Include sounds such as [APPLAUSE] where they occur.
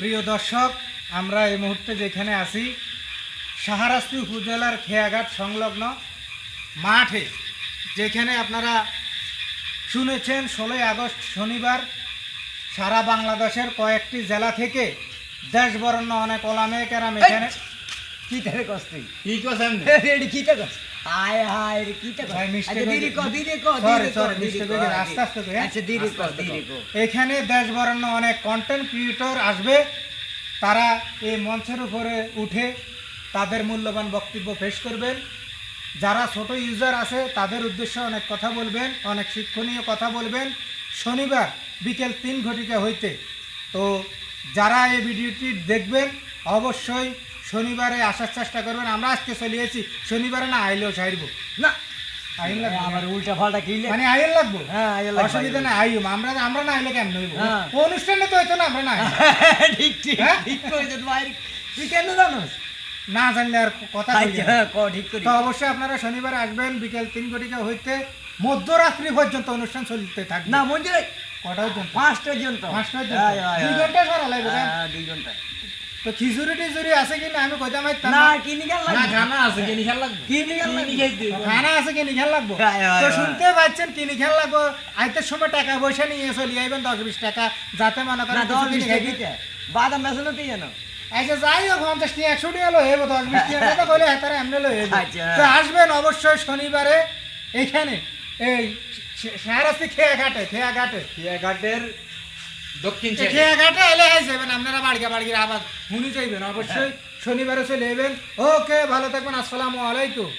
প্রিয় দর্শক আমরা এই মুহূর্তে যেখানে আছি সাহারাস্তি উপজেলার খেয়াঘাট সংলগ্ন মাঠে যেখানে আপনারা শুনেছেন ষোলোই আগস্ট শনিবার সারা বাংলাদেশের কয়েকটি জেলা থেকে দেশ বরণ্য অনেক ওলামে কেরাম এখানে কি তারে কষ্ট? কি কষ্ট? হায় হায় রে কি তা আচ্ছা দিদি কো দিদি কো দিদি কো দিদি কো, গেছে। দিদি। আস্তে আস্তে কো, হ্যাঁ? আচ্ছা দিদি কো দিদি কো এখানে দেশ বরণ্য অনেক কন্টেন্ট ক্রিয়েটর আসবে। তারা এই মঞ্চের উপরে উঠে তাদের মূল্যবান বক্তব্য পেশ করবেন। যারা ছোট ইউজার আছে তাদের উদ্দেশ্যে অনেক কথা বলবেন অনেক শিক্ষণীয় কথা বলবেন। শনিবার বিকেল তিন ঘটিকা হইতে। তো যারা এই ভিডিওটি দেখবেন অবশ্যই শনিবারে আসার চেষ্টা করবেন আমরা আজকে চলিয়েছি শনিবারে না আইলেও ছাড়বো না। আইন লাগবে। আবার উল্টা পাল্টা কিলে মানে আইন লাগবো? হ্যাঁ আইন লাগবে। অসুবিধা নাই আইম আমরা আমরা না আইলে কেমন হইব? হ্যাঁ। অনুষ্ঠানে তো হইতো না আমরা না [LAUGHS] ঠিক ঠিক হ্যাঁ? ঠিক কইছে ভাই তুই কেন জানোস? না জানলে আর কথা কই না। হ্যাঁ, কো ঠিক তো অবশ্যই আপনারা শনিবার আসবেন বিকেল তিন ঘটিকা হইতে। মধ্যরাত্রি পর্যন্ত অনুষ্ঠান চলতে থাকবে। না মঞ্জুর কটা পর্যন্ত? পাঁচটা পর্যন্ত। পাঁচটা পর্যন্ত। হ্যাঁ, হ্যাঁ, দুই হ্যাঁ। ঘণ্টা সারা লাগবে হ্যাঁ, দুই ঘণ্টা তো খিচুড়ি টিচুড়ি আছে কি না আমি কইতাম না না। কিনি গেল না খানা আছে কিনি খেল লাগবে। কিনি গেল কিনি খানা আছে কিনি খেল লাগবো। হ্যাঁ, তো। শুনতে পাচ্ছেন কিনি খেল লাগবো। আইতের সময় টাকা পয়সা নিয়ে চলে আইবেন দশ বিশ টাকা। যাতে মনে করেন দশ বিশ কিনে বাদাম বেসন তুই জানো? আচ্ছা যাই হোক পঞ্চাশ টাকা একশো টাকা লো হেবো দশ বিশ টাকা কথা কইলে হেতারা এমনি লো হেবো আচ্ছা। তো আসবেন অবশ্যই শনিবারে। এইখানে এই সারাস্তি খেয়া ঘাটে খেয়া ঘাটে ঘাটের দক্ষিণ খেয়া ঘাটে এলে যাবেন আপনারা বাড়িকে আবার শুনি চাইবেন। অবশ্যই শনিবারে চলে এবেন। ওকে ভালো থাকবেন। আসসালামু আলাইকুম।